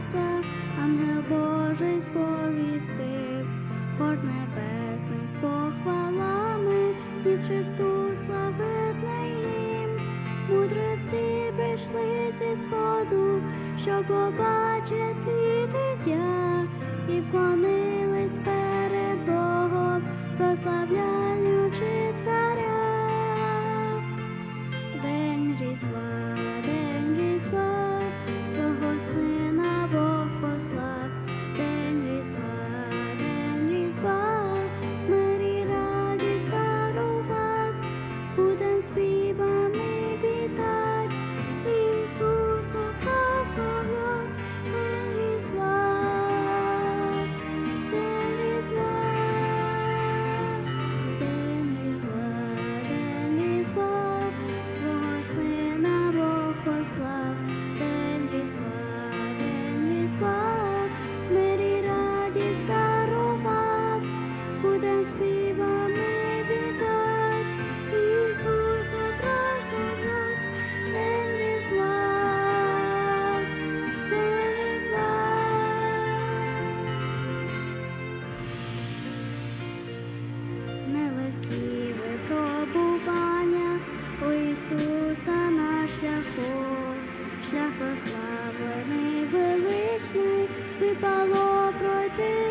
Ісуса, ангел Божий сповістив, Хорт небесний з похвалами, Із Христу славетна їм, мудреці прийшли зі сходу, щоб побачити дитя і вклонились перед Богом, прославляючи царя. We've all. прославлений величний випало пройти.